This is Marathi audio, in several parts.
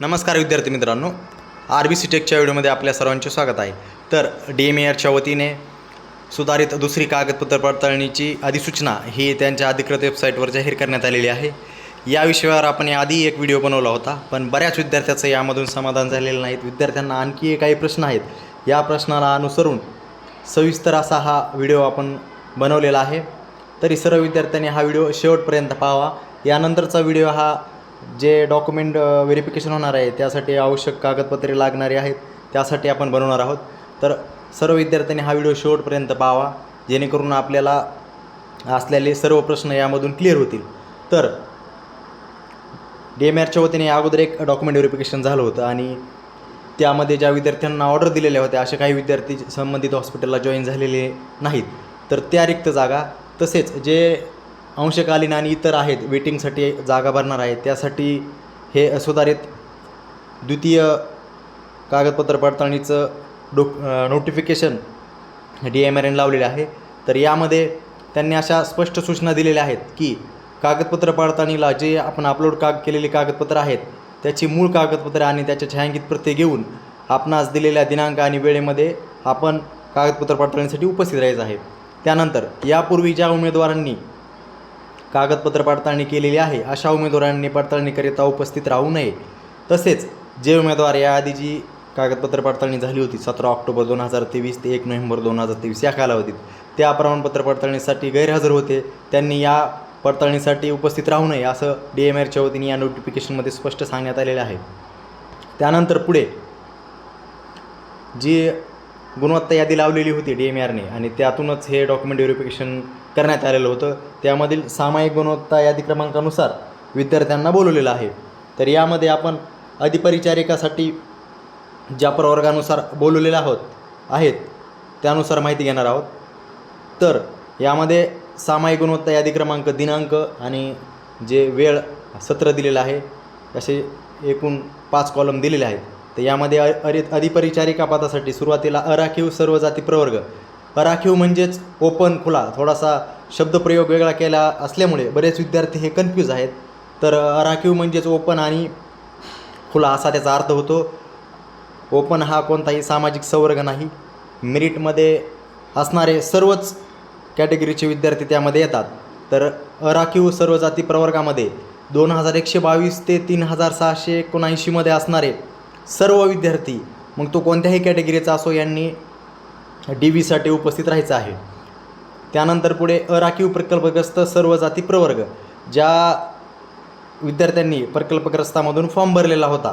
नमस्कार विद्यार्थी मित्रांनो. आर बी सी टेकच्या व्हिडिओमध्ये आपल्या सर्वांचे स्वागत आहे. तर डी एम एरच्या वतीने सुधारित दुसरी कागदपत्र पडताळणीची अधिसूचना ही त्यांच्या अधिकृत वेबसाईटवर जाहीर करण्यात आलेली आहे. या विषयावर आपण याआधी एक व्हिडिओ बनवला होता पण बऱ्याच विद्यार्थ्याचं यामधून समाधान झालेलं नाहीत. विद्यार्थ्यांना आणखी काही प्रश्न आहेत. या प्रश्नाला अनुसरून सविस्तर असा हा व्हिडिओ आपण बनवलेला आहे. तरी सर्व विद्यार्थ्यांनी हा व्हिडिओ शेवटपर्यंत पाहावा. यानंतरचा व्हिडिओ हा जे डॉक्युमेंट व्हेरिफिकेशन होणार आहे त्यासाठी आवश्यक कागदपत्रे लागणारी आहेत त्यासाठी आपण बनवणार आहोत. तर सर्व विद्यार्थ्यांनी हा व्हिडिओ शेवटपर्यंत पाहावा जेणेकरून आपल्याला असलेले सर्व प्रश्न यामधून क्लिअर होतील. तर डी एम आरच्या वतीने अगोदर एक डॉक्युमेंट व्हेरिफिकेशन झालं होतं आणि त्यामध्ये ज्या विद्यार्थ्यांना ऑर्डर दिलेल्या होत्या असे काही विद्यार्थी संबंधित हॉस्पिटलला जॉईन झालेले नाहीत. तर त्या रिक्त जागा. तसेच जे अंशकालीन आणि इतर आहेत वेटिंगसाठी जागा भरणार आहेत. त्यासाठी हे सुधारित द्वितीय कागदपत्र पडताळणीचं डो notification D M R N लावलेले आहे. तर यामध्ये त्यांनी अशा स्पष्ट सूचना दिलेल्या आहेत की कागदपत्र पडताळणीला जे आपण अपलोड काग केलेली कागदपत्र आहेत त्याची मूळ कागदपत्रे आणि त्याच्या छायांकित प्रती घेऊन आपणास दिलेल्या दिनांक आणि वेळेमध्ये आपण कागदपत्र पडताळणीसाठी उपस्थित राहायचं आहे. त्यानंतर यापूर्वी ज्या उमेदवारांनी कागदपत्र पडताळणी केलेली आहे. अशा उमेदवारांनी पडताळणीकरिता उपस्थित राहू नये. तसेच जे उमेदवार याआधी जी कागदपत्र पडताळणी झाली होती सतरा ऑक्टोबर दोन हजार तेवीस ते एक नोव्हेंबर दोन हजार तेवीस या कालावधीत त्या प्रमाणपत्र पडताळणीसाठी गैरहजर होते. त्यांनी या पडताळणीसाठी उपस्थित राहू नये असं डी एम आरच्या वतीने या नोटिफिकेशनमध्ये स्पष्ट सांगण्यात आलेलं आहे. त्यानंतर पुढे जी गुणवत्ता यादी लावलेली होती डी एम आरने आणि त्यातूनच हे डॉक्युमेंट व्हेरिफिकेशन करण्यात आलेलं होतं. त्यामधील सामायिक गुणवत्ता यादी क्रमांकानुसार विद्यार्थ्यांना बोलवलेलं आहे. तर यामध्ये आपण अधिपरिचारिकासाठी ज्या प्रवर्गानुसार बोलवलेलं आहोत आहेत त्यानुसार माहिती घेणार आहोत. तर यामध्ये सामायिक गुणवत्ता यादी क्रमांक दिनांक आणि जे वेळ सत्र दिलेलं आहे असे एकूण पाच कॉलम दिलेले आहेत. तर यामध्ये अरि अधिपरिचारिका पदासाठी सुरुवातीला अराखीव सर्व जाती प्रवर्ग. अराखीव म्हणजेच ओपन खुला. थोडासा शब्दप्रयोग वेगळा केला असल्यामुळे बरेच विद्यार्थी हे कन्फ्यूज आहेत. तर अराखीव म्हणजेच ओपन आणि खुला असा त्याचा अर्थ होतो. ओपन हा कोणताही सामाजिक संवर्ग नाही. मेरिटमध्ये असणारे सर्वच कॅटेगरीचे विद्यार्थी त्यामध्ये येतात. तर अराखीव सर्व जाती प्रवर्गामध्ये दोन हजार एकशे बावीस ते तीन हजार सहाशे एकोणऐंशीमध्ये असणारे सर्व विद्यार्थी मग तो कोणत्याही कॅटेगरीचा असो यांनी डी व्हीसाठी उपस्थित राहायचं आहे. त्यानंतर पुढे अराखीव प्रकल्पग्रस्त सर्व जाती प्रवर्ग ज्या विद्यार्थ्यांनी प्रकल्पग्रस्तामधून फॉर्म भरलेला होता.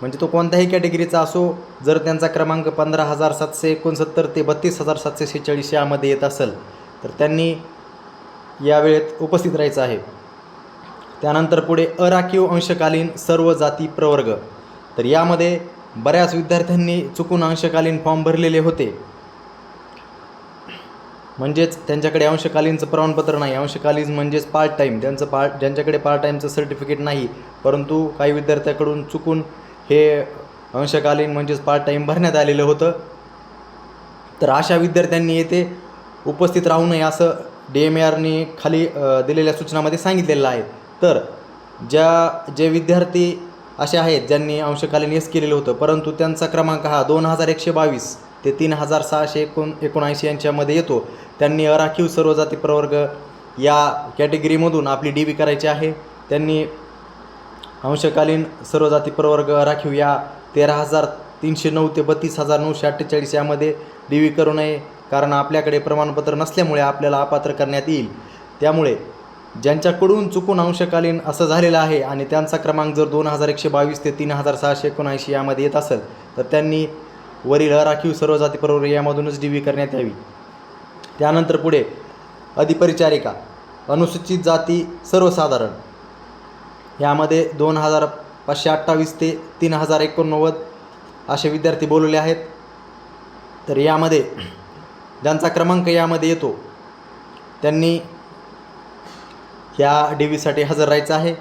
म्हणजे तो कोणत्याही कॅटेगरीचा असो जर त्यांचा क्रमांक पंधरा हजार सातशे एकोणसत्तर ते बत्तीस हजार सातशे शेहेचाळीस यामध्ये येत असेल तर त्यांनी या वेळेत उपस्थित राहायचं आहे. त्यानंतर पुढे अराखीव अंशकालीन सर्व जाती प्रवर्ग तर यामध्ये बऱ्याच विद्यार्थ्यांनी चुकून अंशकालीन फॉर्म भरलेले होते. म्हणजेच त्यांच्याकडे अंशकालीनचं प्रमाणपत्र नाही. अंशकालीन म्हणजेच पार्ट टाईम त्यांचं पार्ट ज्यांच्याकडे पार्ट टाईमचं सर्टिफिकेट नाही परंतु काही विद्यार्थ्याकडून चुकून हे अंशकालीन म्हणजेच पार्ट टाईम भरण्यात आलेलं होतं. तर अशा विद्यार्थ्यांनी येथे उपस्थित राहू नये असं डी एम आरनी खाली दिलेल्या सूचनामध्ये सांगितलेलं आहे. तर ज्या जे विद्यार्थी असे आहेत ज्यांनी अंशकालीन येस केलेलं होतं. परंतु त्यांचा क्रमांक हा दोन हजार एकशे बावीस ते तीन हजार सहाशे एकोण एकोणऐंशी यांच्यामध्ये येतो. त्यांनी अराखीव सर्व जाती प्रवर्ग या कॅटेगरीमधून आपली डी बी करायची आहे. त्यांनी अंशकालीन सर्व जाती प्रवर्ग राखीव या तेरा हजार तीनशे नऊ ते बत्तीस हजार नऊशे अठ्ठेचाळीस यामध्ये डी व्ही करू नये कारण आपल्याकडे प्रमाणपत्र नसल्यामुळे आपल्याला अपात्र करण्यात येईल. त्यामुळे ज्यांच्याकडून चुकून अंशकालीन असं झालेलं आहे आणि त्यांचा क्रमांक जर दोन हजार एकशे बावीस ते तीन हजार सहाशे एकोणऐंशी यामध्ये येत असेल तर त्यांनी वरील अराखीव सर्व जाती प्रवर्ग यामधूनच डी व्ही करण्यात यावी. त्यानंतर पुढे अधिपरिचारिका अनुसूचित जाती सर्वसाधारण. यामध्ये दोन हजार पाचशे अठ्ठावीस ते तीन हजार एकोणनव्वद असे विद्यार्थी बोलवले आहेत. तर यामध्ये ज्यांचा क्रमांक यामध्ये येतो त्यांनी त्या डी व्हीसाठी हजर राहायचं आहे.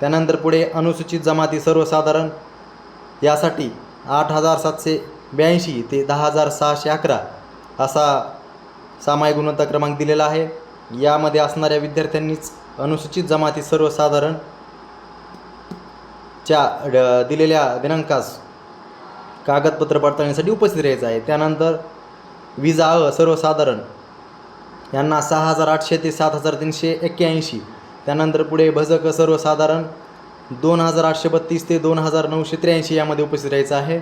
त्यानंतर पुढे अनुसूचित जमाती सर्वसाधारण यासाठी आठ हजार सातशे ब्याऐंशी ते दहा हजार सहाशे अकरा असा सामायिक गुणवत्ता क्रमांक दिलेला आहे. यामध्ये असणाऱ्या विद्यार्थ्यांनीच अनुसूचित जमाती सर्वसाधारण च्या ड- दिलेल्या दिनांकास कागदपत्र पडताळणीसाठी उपस्थित राहायचं आहे. त्यानंतर विजा अ सर्वसाधारण यांना सहा हजार आठशे ते सात हजार तीनशे एक्क्याऐंशी त्यानंतर पुढे भजक सर्वसाधारण दोन हजार आठशे बत्तीस ते दोन हजार नऊशे त्र्याऐंशी यामध्ये उपस्थित राहायचं आहे.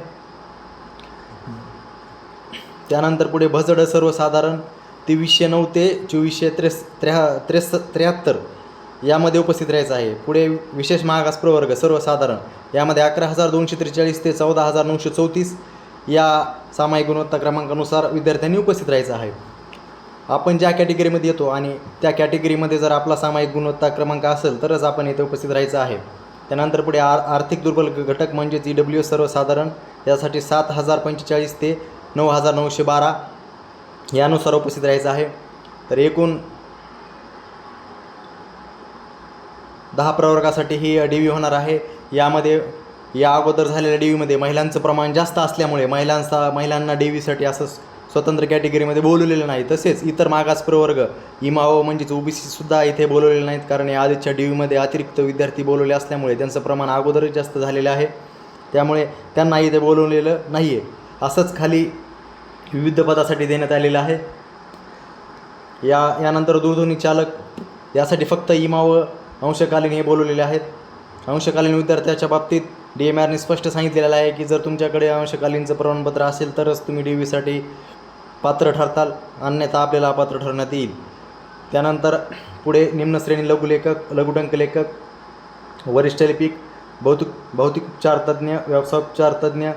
त्यानंतर पुढे भजड सर्वसाधारण तेवीसशे नऊ ते चोवीसशे त्रेस त्र्या त्रेस त्र्याहत्तर यामध्ये उपस्थित राहायचं आहे. पुढे विशेष मागास प्रवर्ग सर्वसाधारण यामध्ये अकरा हजार दोनशे त्रेचाळीस ते चौदा हजार नऊशे चौतीस या सामायिक गुणवत्ता क्रमांकानुसार विद्यार्थ्यांनी उपस्थित राहायचं आहे. आपण ज्या कॅटेगरीमध्ये येतो आणि त्या कॅटेगरीमध्ये जर आपला सामायिक गुणवत्ता क्रमांक असेल तरच आपण इथे उपस्थित राहायचं आहे. त्यानंतर पुढे आर आर्थिक दुर्बल घटक म्हणजेच ई डब्ल्यू सर्वसाधारण यासाठी सात हजार पंचेचाळीस ते नऊ हजार नऊशे बारा यानुसार उपस्थित राहायचं आहे. तर एकूण दहा प्रवर्गासाठी ही डी व्ही होणार आहे. यामध्ये या अगोदर झालेल्या डी व्हीमध्ये महिलांचं प्रमाण जास्त असल्यामुळे महिलांचा महिलांना डी व्हीसाठी असं स्वतंत्र कॅटेगरीमध्ये बोलवलेलं नाही. तसेच इतर मागास प्रवर्ग इमाओ म्हणजेच ओबीसीसुद्धा इथे बोलवलेले नाहीत. कारण या आधीच्या डी व्हीमध्ये अतिरिक्त विद्यार्थी बोलवले असल्यामुळे त्यांचं प्रमाण अगोदरच जास्त झालेलं आहे. त्यामुळे त्यांना इथे बोलवलेलं नाही आहे असंच खाली विविध पदासाठी देण्यात आलेलं आहे. या यानंतर दूरध्वनी चालक यासाठी फक्त इमा व अंशकालीन हे बोलवलेले आहेत. अंशकालीन विद्यार्थ्याच्या बाबतीत डी एम आरने स्पष्ट सांगितलेलं आहे की जर तुमच्याकडे अंशकालीनचं प्रमाणपत्र असेल तरच तुम्ही डी व्हीसाठी पात्र ठरताल अन्यथा आपल्याला अपात्र ठरवण्यात येईल. त्यानंतर पुढे निम्न श्रेणी लघुलेखक लघुटंक लेखक वरिष्ठ लिपिक भौतिक भौतिक उपचार तज्ज्ञ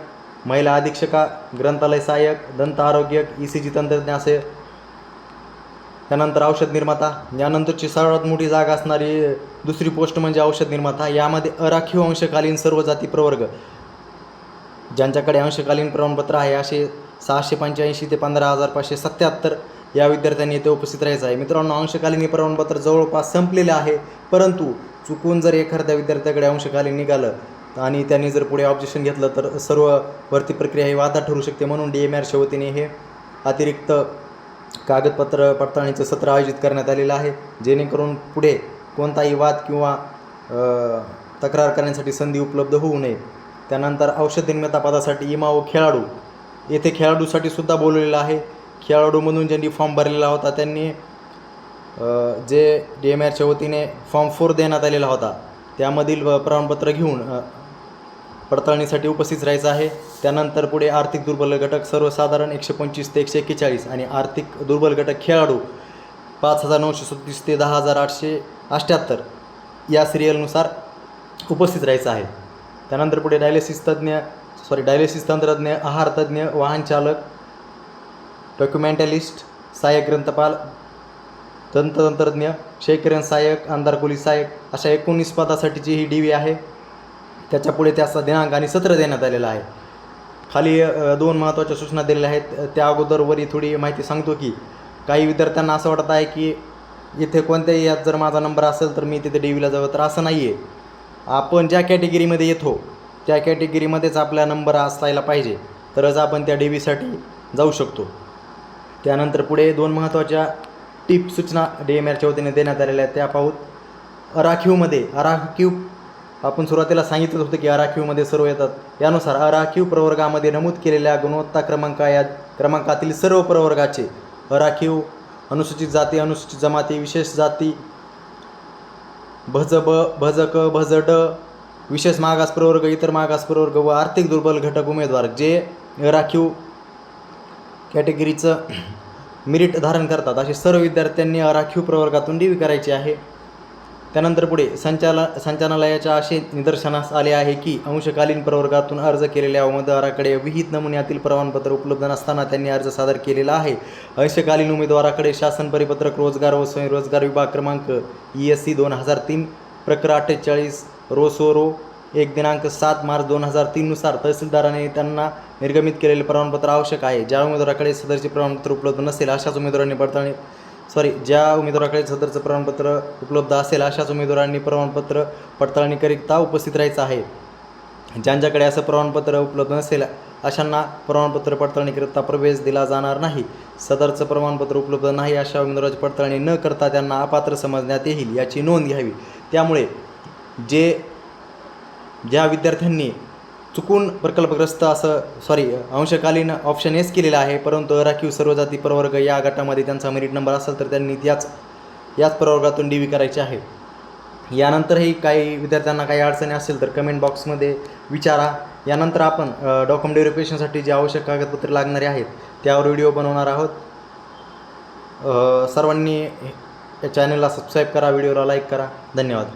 महिला अधीक्षका ग्रंथालय सहाय्यक दंत आरोग्यक ई सी जी तंत्रज्ञ असे. त्यानंतर औषध निर्माता यानंतरची सर्वात मोठी जागा असणारी दुसरी पोस्ट म्हणजे औषध निर्माता. यामध्ये अराखीव अंशकालीन सर्व जाती प्रवर्ग. ज्यांच्याकडे अंशकालीन प्रमाणपत्र आहे असे सहाशे पंच्याऐंशी ते पंधरा हजार पाचशे सत्याहत्तर या विद्यार्थ्यांनी येथे उपस्थित राहायचं आहे. मित्रांनो अंशकालीन हे प्रमाणपत्र जवळपास संपलेलं आहे परंतु चुकून जर एखाद्या विद्यार्थ्याकडे अंशकालीन निघालं आणि त्यांनी जर पुढे ऑब्जेक्शन घेतलं तर सर्व भरती प्रक्रिया ही वादात ठरू शकते. म्हणून डी एम आरच्या वतीने हे अतिरिक्त कागदपत्र पडताळणीचं सत्र आयोजित करण्यात आलेलं आहे जेणेकरून पुढे कोणताही वाद किंवा तक्रार करण्यासाठी संधी उपलब्ध होऊ नये. त्यानंतर औषध निर्माता पदासाठी इमाओ खेळाडू येथे खेळाडूसाठी सुद्धा बोलवलेलं आहे. खेळाडूमधून ज्यांनी फॉर्म भरलेला होता त्यांनी जे डी एम आरच्या वतीने फॉर्म फोर देण्यात आलेला होता त्यामधील प्रमाणपत्र घेऊन पडताळणीसाठी उपस्थित राहायचं आहे. त्यानंतर पुढे आर्थिक दुर्बल घटक सर्वसाधारण एकशे पंचवीस ते एकशे एक्केचाळीस आणि आर्थिक दुर्बल घटक खेळाडू पाच हजार नऊशे सत्तीस ते दहा हजार आठशे अठ्ठ्याहत्तर या सिरियलनुसार उपस्थित राहायचं आहे. त्यानंतर पुढे डायलिसिस तज्ज्ञ सॉरी डायलिसिस तंत्रज्ञ आहार तज्ज्ञ वाहन डॉक्युमेंटलिस्ट सहाय्यक ग्रंथपाल तंत्रतंत्रज्ञ शेखरण सहाय्यक आमदार पोलीस सहाय्यक अशा एकोणीस पदासाठीची ही डी व्ही आहे. त्याच्यापुढे त्याचा दिनांक आणि सत्र देण्यात आलेलं आहे. खाली दोन महत्त्वाच्या सूचना दिलेल्या आहेत. त्या त्या अगोदरवरी थोडी माहिती सांगतो की काही विद्यार्थ्यांना असं वाटत आहे की इथे कोणत्याही यात जर माझा नंबर असेल तर मी तिथे डी व्हीला जावं तर असं नाही आहे आपण ज्या कॅटेगरीमध्ये येतो त्या कॅटेगरीमध्येच आपला नंबर असायला पाहिजे. तरच आपण त्या डी व्हीसाठी जाऊ शकतो. त्यानंतर पुढे दोन महत्त्वाच्या टिप सूचना डी एम आरच्या वतीने देण्यात आलेल्या आहेत. त्या पाहूत अराखीवमध्ये अराखीव आपण सुरुवातीला सांगितलं होतं की अराखीवमध्ये सर्व येतात. यानुसार अराखीव प्रवर्गामध्ये नमूद केलेल्या गुणवत्ता क्रमांका या क्रमांकातील सर्व प्रवर्गाचे अराखीव अनुसूचित जाती अनुसूचित जमाती विशेष जाती भज ब भजक क विशेष मागास प्रवर्ग इतर मागास प्रवर्ग व आर्थिक दुर्बल घटक उमेदवार जे राखीव कॅटेगरीचं मिरिट धारण करतात असे सर्व विद्यार्थ्यांनी राखीव प्रवर्गातून डी करायची आहे. त्यानंतर पुढे संचाला संचालनालयाच्या असे निदर्शनास आले आहे की अंशकालीन प्रवर्गातून अर्ज केलेल्या उमेदवाराकडे विहित नमुन्यातील प्रमाणपत्र उपलब्ध नसताना त्यांनी अर्ज सादर केलेला आहे. अंशकालीन उमेदवाराकडे शासन परिपत्रक रोजगार व स्वयंरोजगार विभाग क्रमांक ई एस सी दोन हजार तीन प्रकर अठ्ठेचाळीस रोसोरो एक दिनांक सात मार्च दोन हजार तीननुसार तहसीलदाराने त्यांना निर्गमित केलेले प्रमाणपत्र आवश्यक आहे. ज्या उमेदवाराकडे सदरचे प्रमाणपत्र उपलब्ध नसेल अशाच उमेदवारांनी पडताळणी सॉरी ज्या उमेदवाराकडे सदरचं प्रमाणपत्र उपलब्ध असेल अशाच उमेदवारांनी प्रमाणपत्र पडताळणीकरिता उपस्थित राहायचं आहे. ज्यांच्याकडे असं प्रमाणपत्र उपलब्ध नसेल अशांना प्रमाणपत्र पडताळणीकरिता प्रवेश दिला जाणार नाही. सदरचं प्रमाणपत्र उपलब्ध नाही अशा उमेदवाराची पडताळणी न करता त्यांना अपात्र समजण्यात येईल याची नोंद घ्यावी. त्यामुळे जे ज्या विद्यार्थ्यांनी चुकून प्रकल्पग्रस्त असं सॉरी अंशकालीन ऑप्शन एस केलेलं आहे. परंतु राखीव सर्व जाती प्रवर्ग या गटामध्ये त्यांचा मेरिट नंबर असेल तर त्यांनी याच याच प्रवर्गातून डी व्ही करायची आहे. यानंतरही काही विद्यार्थ्यांना काही अडचणी असेल तर कमेंट बॉक्समध्ये विचारा. यानंतर आपण डॉक्युमेंट व्हेरिफिकेशनसाठी जे आवश्यक कागदपत्रे लागणारे आहेत त्यावर व्हिडिओ बनवणार आहोत. सर्वांनी या चॅनलला सबस्क्राईब करा व्हिडिओला लाईक करा. धन्यवाद.